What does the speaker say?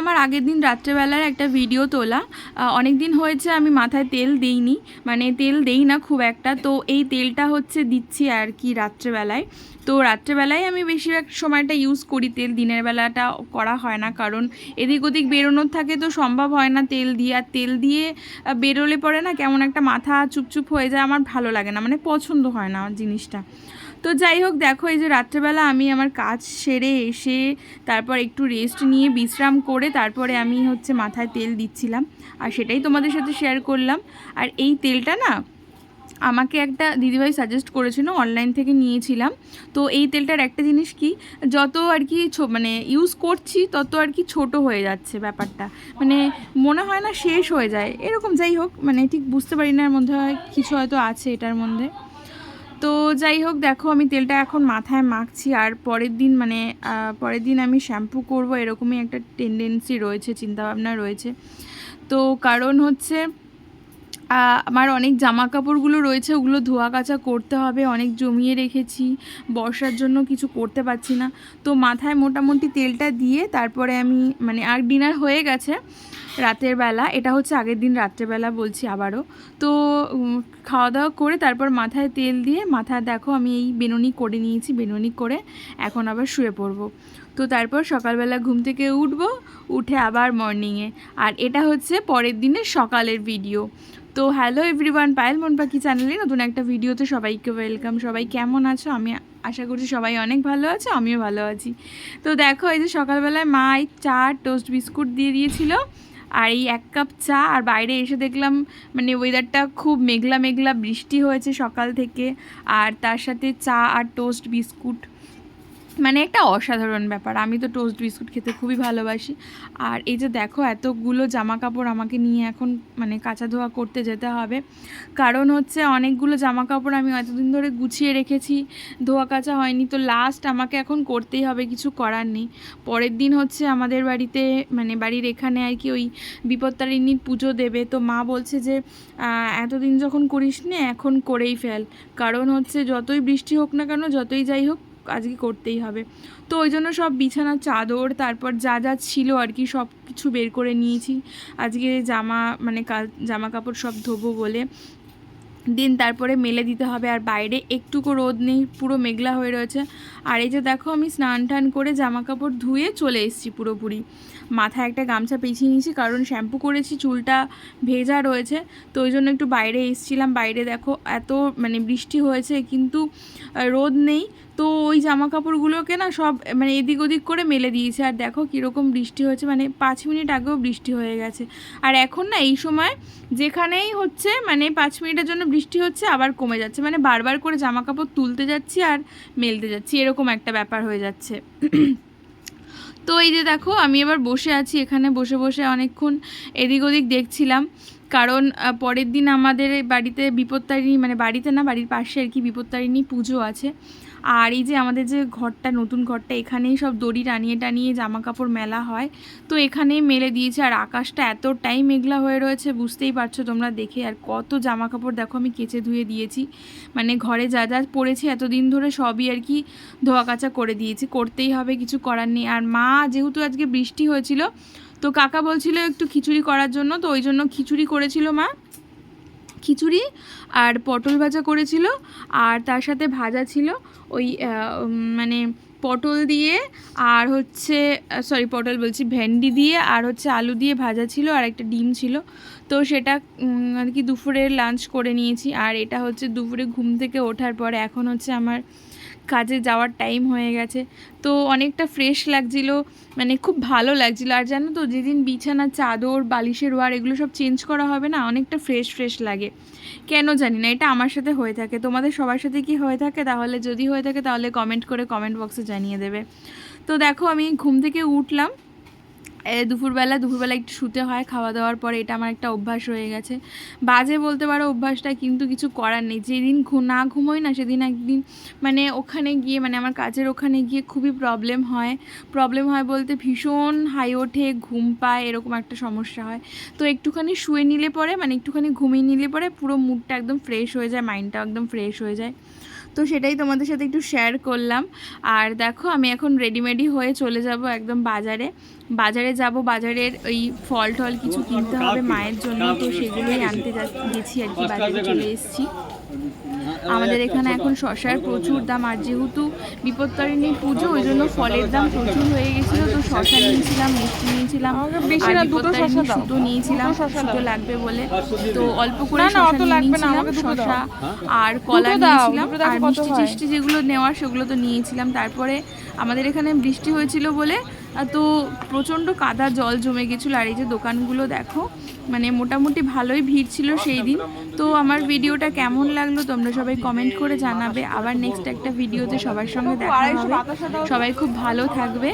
আমার আগের দিন রাত্রেবেলার একটা ভিডিও তোলা। অনেক দিন হয়েছে আমি মাথায় তেল দিইনি মানে তেল দেই না খুব একটা। তো এই তেলটা হচ্ছে দিচ্ছি আর কি রাত্রেবেলায়। তো রাত্রেবেলায় আমি বেশিরভাগ সময়টা ইউজ করি তেল, দিনের বেলাটা করা হয় না। কারণ এদিক ওদিক বেরোনোর থাকে তো সম্ভব হয় না তেল দিয়ে। আর তেল দিয়ে বেরোলে পরে না কেমন একটা মাথা চুপচুপ হয়ে যায়, আমার ভালো লাগে না মানে পছন্দ হয় না জিনিসটা। তো যাই হোক, দেখো এই যে রাত্রেবেলা আমি আমার কাজ সেরে এসে তারপর একটু রেস্ট নিয়ে বিশ্রাম করে তারপরে আমি হচ্ছে মাথায় তেল দিচ্ছিলাম। আর সেটাই তোমাদের সাথে শেয়ার করলাম। আর এই তেলটা না আমাকে একটা দিদিভাই সাজেস্ট করেছিল অনলাইন থেকে নিয়েছিলাম। তো এই তেলটার একটা জিনিস কি, যত আর কি মানে ইউজ করছি তত আর কি ছোট হয়ে যাচ্ছে ব্যাপারটা। মানে মনে হয় না শেষ হয়ে যায়। এরকম যাই হোক মানে ঠিক বুঝতে পারি না এর মধ্যে কিছু হয়তো আছে এটার মধ্যে। তো যাই হোক, দেখো আমি তেলটা এখন মাথায় মাখছি আর পরের দিন মানে পরের দিন আমি শ্যাম্পু করব, এরকমই একটা টেন্ডেন্সি রয়েছে, চিন্তাভাবনা রয়েছে। তো কারণ হচ্ছে আমার অনেক জামা কাপড়গুলো রয়েছে, ওগুলো ধোয়া কাচা করতে হবে, অনেক জমিয়ে রেখেছি, বর্ষার জন্য কিছু করতে পারছি না। তো মাথায় মোটামুটি তেলটা দিয়ে তারপরে আমি মানে আর ডিনার হয়ে গেছে রাতের বেলা, এটা হচ্ছে আগের দিন রাত্রেবেলা বলছি আবারও। তো খাওয়া দাওয়া করে তারপর মাথায় তেল দিয়ে, মাথায় দেখো আমি এই বেনুনি করে নিয়েছি, বেনুনি করে এখন আবার শুয়ে পড়ব। তো তারপর সকালবেলা ঘুম থেকে উঠবো, উঠে আবার মর্নিংয়ে আর এটা হচ্ছে পরের দিনের সকালের ভিডিও তো হ্যালো এভরিওয়ান পায়েল মন পাখি চ্যানেলে নতুন একটা ভিডিওতে সবাইকে ওয়েলকাম সবাই কেমন আছো? আমি আশা করছি সবাই অনেক ভালো আছে, আমিও ভালো আছি। তো দেখো, এই যে সকালবেলায় মা এই চা টোস্ট বিস্কুট দিয়ে দিয়েছিল। আর এই এক কাপ চা, আর বাইরে এসে দেখলাম মানে ওয়েদারটা খুব মেঘলা মেঘলা বৃষ্টি হয়েছে সকাল থেকে। আর তার সাথে চা আর টোস্ট বিস্কুট মানে একটা অসাধারণ ব্যাপার। আমি তো টোস্ট বিস্কুট খেতে খুবই ভালোবাসি। আর এই যে দেখো, এতগুলো জামা কাপড় আমাকে নিয়ে এখন মানে কাঁচা ধোয়া করতে যেতে হবে। কারণ হচ্ছে অনেকগুলো জামা কাপড় আমি এতদিন ধরে গুছিয়ে রেখেছি, ধোয়া কাচা হয়নি। তো লাস্ট আমাকে এখন করতেই হবে, কিছু করার নেই। পরের দিন হচ্ছে আমাদের বাড়িতে মানে বাড়ির এখানে আর কি ওই বিপত্তারিণীর পুজো দেবে। তো মা বলছে যে এতদিন যখন করিস নে এখন করেই ফেল। কারণ হচ্ছে যতই বৃষ্টি হোক না কেন, যতই যাই হোক আজকে করতেই হবে। তো ওই জন্য সব বিছানার চাদর, তারপর যা যা ছিল আর কি সব কিছু বের করে নিয়েছি। আজকে জামা মানে জামা কাপড় সব ধোবো বলে। দিন তারপরে মেলে দিতে হবে। আর বাইরে একটুকু রোদ নেই, পুরো মেঘলা হয়ে রয়েছে। আর এই যে দেখো, আমি স্নান টান করে জামা কাপড় ধুয়ে চলে এসেছি পুরোপুরি। মাথায় একটা গামছা পেঁচিয়ে নিয়েছি, কারণ শ্যাম্পু করেছি, চুলটা ভেজা রয়েছে। তো ওই জন্য একটু বাইরে এসেছিলাম। বাইরে দেখো, এত মানে বৃষ্টি হয়েছে, কিন্তু রোদ নেই। তো ওই জামা কাপড়গুলোকে না সব মানে এদিক ওদিক করে মেলে দিয়েছে। আর দেখো কীরকম বৃষ্টি হয়েছে মানে পাঁচ মিনিট আগেও বৃষ্টি হয়ে গেছে। আর এখন না এই সময় যেখানেই হচ্ছে মানে পাঁচ মিনিটের জন্য বৃষ্টি হচ্ছে, আবার কমে যাচ্ছে। মানে বারবার করে জামা কাপড় তুলতে যাচ্ছি আর মেলতে যাচ্ছি। এরকম একটা ব্যাপার হয়ে যাচ্ছে। তো এই যে দেখো, আমি এবার বসে আছি এখানে, বসে বসে অনেকক্ষণ এদিক ওদিক দেখছিলাম। কারণ পরের দিন আমাদের বাড়িতে বিপত্তারিণী মানে বাড়িতে না, বাড়ির পাশে আর কি বিপত্তারিণী পুজো আছে। আর এই যে আমাদের যে ঘরটা, নতুন ঘরটা, এখানেই সব দড়ি টানিয়ে টানিয়ে জামা কাপড় মেলা হয়। তো এখানেই মেলে দিয়েছে আর আকাশটা এতটাই মেঘলা হয়ে রয়েছে, বুঝতেই পারছ তোমরা দেখে। আর কত জামা কাপড় দেখো, আমি কেচে ধুয়ে দিয়েছি। মানে ঘরে যা যা পড়েছি এতদিন ধরে সবই আর কি ধোয়া কাচা করে দিয়েছি, করতেই হবে, কিছু করার নেই। আর মা, যেহেতু আজকে বৃষ্টি হয়েছিল, তো কাকা বলছিল একটু খিচুড়ি করার জন্য, তো ওই জন্য খিচুড়ি করেছিল মা। খিচুড়ি আর পটল ভাজা করেছিল আর তার সাথে ভাজা ছিল ওই মানে পটল দিয়ে আর হচ্ছে সরি পটল বলছি, ভেন্ডি দিয়ে আর হচ্ছে আলু দিয়ে ভাজা ছিল আর একটা ডিম ছিল। তো সেটা আর কি দুপুরে লাঞ্চ করে নিয়েছি। আর এটা হচ্ছে দুপুরে ঘুম থেকে ওঠার পর। এখন হচ্ছে আমার কাজে যাওয়ার টাইম হয়ে গেছে। তো অনেকটা ফ্রেশ লাগছিল মানে খুব ভালো লাগছিল। আর জানো তো, যেদিন বিছানা, চাদর, বালিশের ওয়ার, এগুলো সব চেঞ্জ করা হবে না, অনেকটা ফ্রেশ ফ্রেশ লাগে। কেন জানি না, এটা আমার সাথে হয়ে থাকে। তোমাদের সবার সাথে কি হয়ে থাকে? তাহলে যদি হয়ে থাকে, তাহলে কমেন্ট করে কমেন্ট বক্সে জানিয়ে দেবে। তো দেখো, আমি ঘুম থেকে উঠলাম। দুপুরবেলা দুপুরবেলা একটু শুতে হয়, খাওয়া দাওয়ার পরে এটা আমার একটা অভ্যাস হয়ে গেছে। বাজে বলতে পারো অভ্যাসটা কিন্তু কিছু করার নেই। যেদিন না ঘুমোই না সেদিন একদিন মানে ওখানে গিয়ে মানে আমার কাজের ওখানে গিয়ে খুবই প্রবলেম হয়। প্রবলেম হয় বলতে ভীষণ হাই ওঠে, ঘুম পায়, এরকম একটা সমস্যা হয়। তো একটুখানি শুয়ে নিলে পরে মানে একটুখানি ঘুমিয়ে নিলে পরে পুরো মুডটা একদম ফ্রেশ হয়ে যায় মাইন্ডটা একদম ফ্রেশ হয়ে যায়। তো সেটাই তোমাদের সাথে একটু শেয়ার করলাম। আর দেখো আমি এখন রেডিমেডি হয়ে চলে যাব একদম বাজারে। বাজারে যাব বাজারের ওই ফল টল কিছু কিনতে হবে মায়ের জন্য তো সেগুলোই আনতে গেছি আর কি বাজারে চলে এসেছি। আমাদের এখানে এখন শশার প্রচুর দাম আর যেহেতু বিপত্তারিণী পুজো ওই জন্য ফলের দাম প্রচুর হয়ে গেছিল তো শশা নিয়েছিলাম মিষ্টি নিয়েছিলাম আর দুটো। সুতো নিয়েছিলাম দুটো সুতো লাগবে বলে। তো অল্প করে শশা অত নিয়ে লাগবে না, নিয়েছিলাম আমাকে দুটো দাও। শশা আর কলা নিয়েছিলাম আর মিষ্টি টিষ্টি যেগুলো নেওয়ার সেগুলো তো নিয়েছিলাম তারপরে আমাদের এখানে বৃষ্টি হয়েছিল বলে তো প্রচণ্ড কাদা, জল জমে গেছিল। আর এই যে দোকানগুলো দেখো মানে মোটামুটি ভালোই ভিড় ছিল সেই দিন। তো আমার ভিডিওটা কেমন লাগল তোমরা সবাই কমেন্ট করে জানাবে। আবার নেক্সট একটা ভিডিওতে সবার সঙ্গে দেখা হবে। সবাই খুব ভালো থাকবে।